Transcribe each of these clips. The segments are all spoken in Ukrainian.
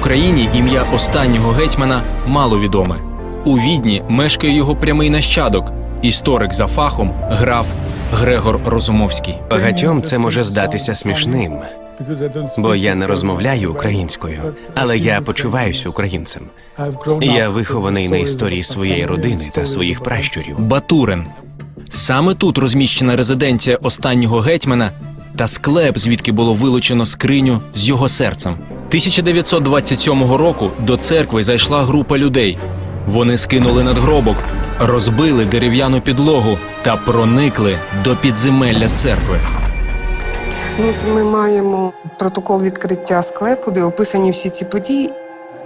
Україні ім'я останнього гетьмана мало відоме. У Відні мешкає його прямий нащадок, історик за фахом, граф Грегор Розумовський. Багатьом це може здатися смішним, бо я не розмовляю українською, але я почуваюся українцем. Я вихований на історії своєї родини та своїх пращурів. Батурин. Саме тут розміщена резиденція останнього гетьмана та склеп, звідки було вилучено скриню з його серцем. 1927 року до церкви зайшла група людей. Вони скинули надгробок, розбили дерев'яну підлогу та проникли до підземелля церкви. Ну, ми маємо протокол відкриття склепу, де описані всі ці події.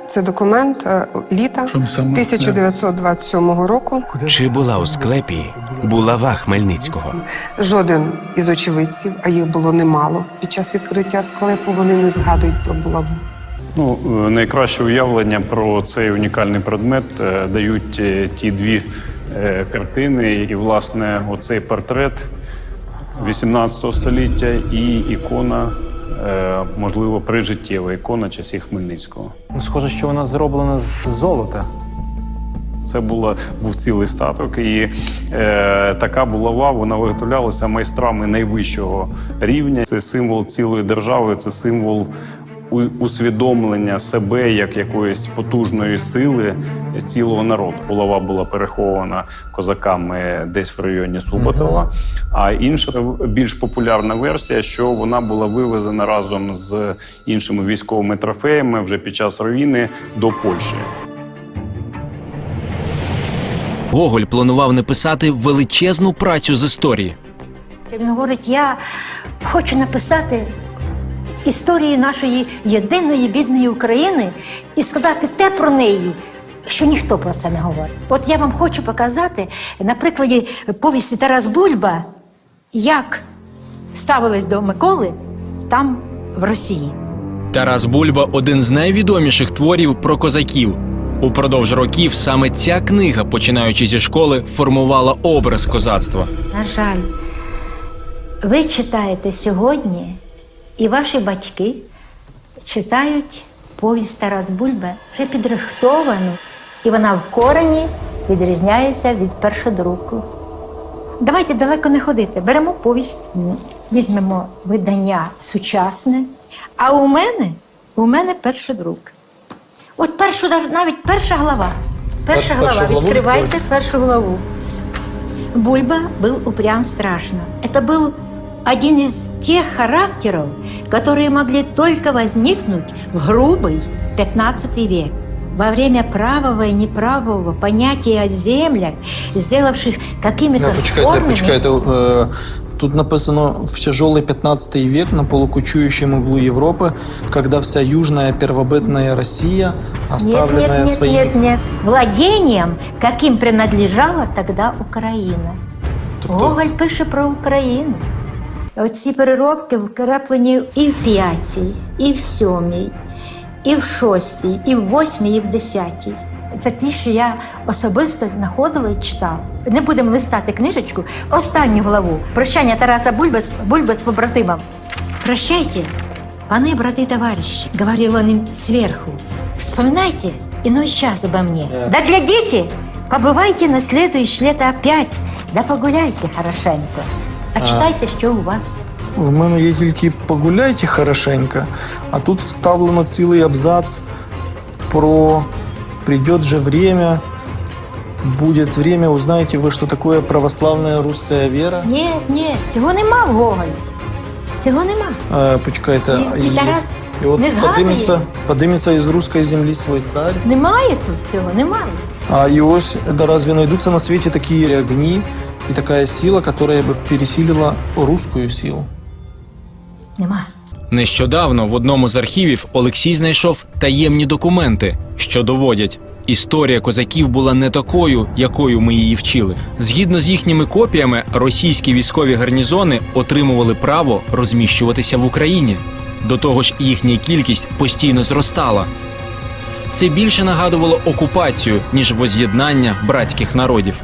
Це документ е, літа 1927 року. Чи була у склепі булава Хмельницького? Жоден із очевидців, а їх було немало під час відкриття склепу, вони не згадують про булаву. Ну, е, найкраще уявлення про цей унікальний предмет е, дають е, ті дві картини. І, власне, оцей портрет 18 століття і ікона, можливо, прижиттєва ікона часів Хмельницького. Ну, Схоже, що вона зроблена з золота. Це була, був цілий статок, і е, така булава вона виготовлялася майстрами найвищого рівня. Це символ цілої держави, це символ усвідомлення себе як якоїсь потужної сили цілого народу. Булава була перехована козаками десь в районі Суботова. А інша більш популярна версія, що вона була вивезена разом з іншими військовими трофеями вже під час руїни до Польщі. Гоголь планував написати величезну працю з історії. Він говорить: я хочу написати історію нашої єдиної бідної України і сказати те про неї, що ніхто про це не говорить. От я вам хочу показати на прикладі повісті Тарас Бульба, як ставились до Миколи там, в Росії. Тарас Бульба один з найвідоміших творів про козаків. Упродовж років саме ця книга, починаючи зі школи, формувала образ козацтва. На жаль, ви читаєте сьогодні, і ваші батьки читають повість Тарас Бульба вже підрихтовану, і вона в корені відрізняється від першодруку. Давайте далеко не ходити. Беремо повість, візьмемо видання сучасне. А у мене, у мене першодрук. От першу, навіть перша глава. Перша глава. Відкривайте першу главу. Бульба был упрям страшно. Это был один из тех характеров, которые могли только возникнуть в грубый 15 век. Во время правого и неправого понятия о землях, сделавших какими-то Да, почекайте, спорными... почекайте. Е, Тут написано в тяжелый 15 век на полукучующем углу Европы, когда вся южная первобытная Россия, Нет, оставленная нет, нет, своими... нет, нет. Владением, каким принадлежала тогда Україна. Тобто- Гоголь пише про Україну. Оці переробки вкраплені і в п'ятій, і в сьомій, і в шостій, і в восьмій, і в десятій. Це ті, що я особисто знаходила і читала. Не будемо листати книжечку. Останню главу прощання Тараса Бульби з Бульби з побратимом. Прощайте, паны, браты и товарищи, говорил он им сверху. Вспоминайте иной час обо мне. Да глядите, побывайте на следующее лето опять, да погуляйте хорошенько. А читайте, що у вас. В мене є тільки погуляйте хорошенько, а тут вставлено цілий абзац про придет же время, будет время, узнаете вы, что такое православная русская вера. Ні, ні, цього нема в Гоголі. Цього нема. Е, почекайте, І, і Тарас і от не згадує. подимется, подимется із руської землі свой царь. Немає тут цього, немає. А и ось, да разве найдутся на свете такие огни и такая сила, которая бы пересилила русскую силу? Нема. Нещодавно в одному з архівів Олексій знайшов таємні документи, що доводять. Історія козаків була не такою, якою ми її вчили. Згідно з їхніми копіями, російські військові гарнізони отримували право розміщуватися в Україні. До того ж, їхня кількість постійно зростала. Це більше нагадувало окупацію, ніж воз'єднання братських народів.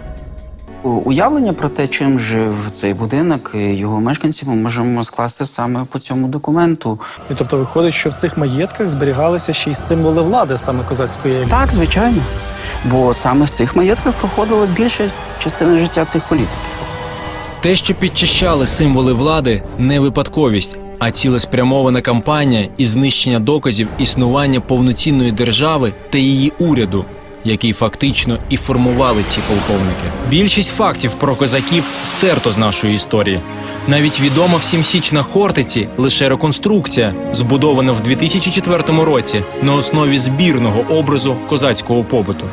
Уявлення про те, чим жив цей будинок і його мешканці, ми можемо скласти саме по цьому документу. І тобто виходить, що в цих маєтках зберігалися ще й символи влади саме козацької еліти. Так, звичайно. Бо саме в цих маєтках проходила більша частина життя цих політиків. Те, що підчищали символи влади, не випадковість, а цілеспрямована кампанія і знищення доказів існування повноцінної держави та її уряду, який фактично і формували ці полковники. Більшість фактів про козаків стерто з нашої історії. Навіть відома всім січ на Хортиці лише реконструкція, збудована в 2004 році на основі збірного образу козацького побуту.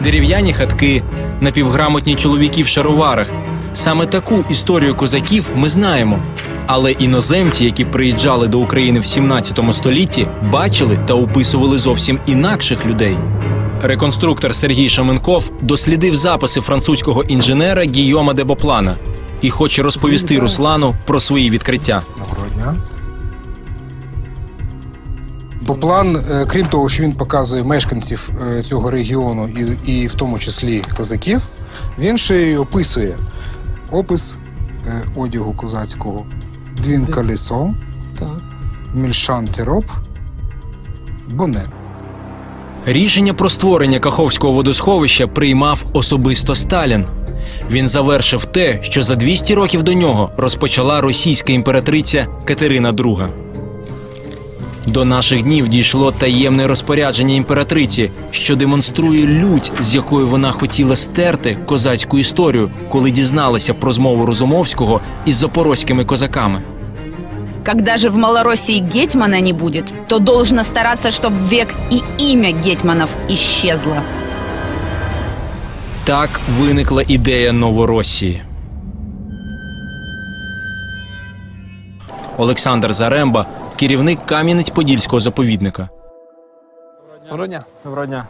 Дерев'яні хатки, напівграмотні чоловіки в шароварах. Саме таку історію козаків ми знаємо. Але іноземці, які приїжджали до України в 17 столітті, бачили та описували зовсім інакших людей. Реконструктор Сергій Шаменков дослідив записи французького інженера Гійома де Боплана і хоче розповісти Руслану про свої відкриття. Доброго дня. Бо план, е, крім того, що він показує мешканців е, цього регіону, і, і в тому числі козаків, він ще й описує опис е, одягу козацького. Двін колесо, мільшан тироп, боне. Рішення про створення Каховського водосховища приймав особисто Сталін. Він завершив те, що за 200 років до нього розпочала російська імператриця Катерина II. До наших днів дійшло таємне розпорядження імператриці, що демонструє лють, з якою вона хотіла стерти козацьку історію, коли дізналася про змову Розумовського із запорозькими козаками. Когда же в Малороссии гетьмана не будет, то должно стараться, чтобы век и имя гетьманов исчезло. Так виникла ідея Новоросії. Олександр Заремба, керівник Кам'янець-Подільського заповідника. Доброго дня.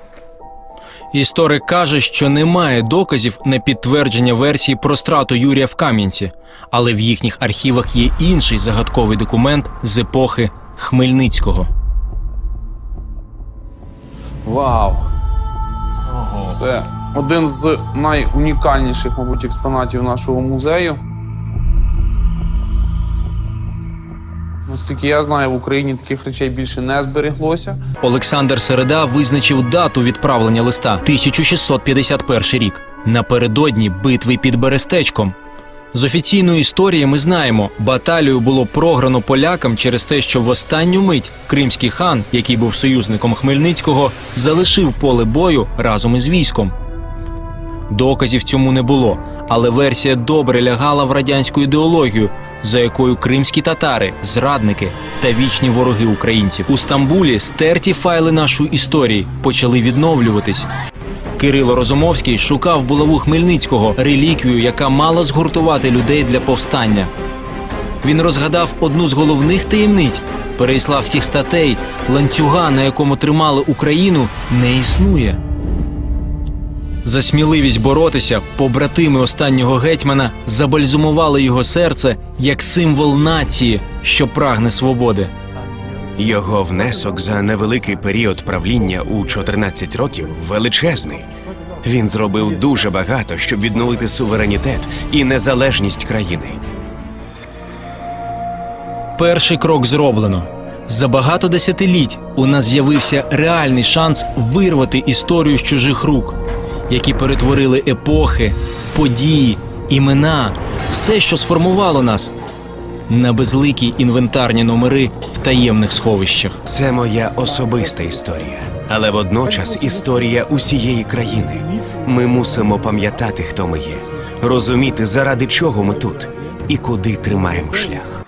Історик каже, що немає доказів на підтвердження версії про страту Юрія в Кам'янці, але в їхніх архівах є інший загадковий документ з епохи Хмельницького. Вау! Це один з найунікальніших, мабуть, експонатів нашого музею. Наскільки я знаю, в Україні таких речей більше не збереглося. Олександр Середа визначив дату відправлення листа 1651 рік напередодні битви під Берестечком. З офіційної історії ми знаємо, баталію було програно полякам через те, що в останню мить кримський хан, який був союзником Хмельницького, залишив поле бою разом із військом. Доказів цьому не було, але версія добре лягала в радянську ідеологію, за якою кримські татари, зрадники та вічні вороги українців у Стамбулі стерті файли нашої історії почали відновлюватись. Кирило Розумовський шукав булаву Хмельницького реліквію, яка мала згуртувати людей для повстання. Він розгадав одну з головних таємниць переіславських статей, ланцюга, на якому тримали Україну, не існує. За сміливість боротися побратими останнього гетьмана забальзумували його серце як символ нації, що прагне свободи. Його внесок за невеликий період правління у 14 років величезний. Він зробив дуже багато, щоб відновити суверенітет і незалежність країни. Перший крок зроблено. За багато десятиліть у нас з'явився реальний шанс вирвати історію з чужих рук, які перетворили епохи, події, імена, все, що сформувало нас, на безликі інвентарні номери в таємних сховищах. Це моя особиста історія, але водночас історія усієї країни. Ми мусимо пам'ятати, хто ми є, розуміти, заради чого ми тут і куди тримаємо шлях.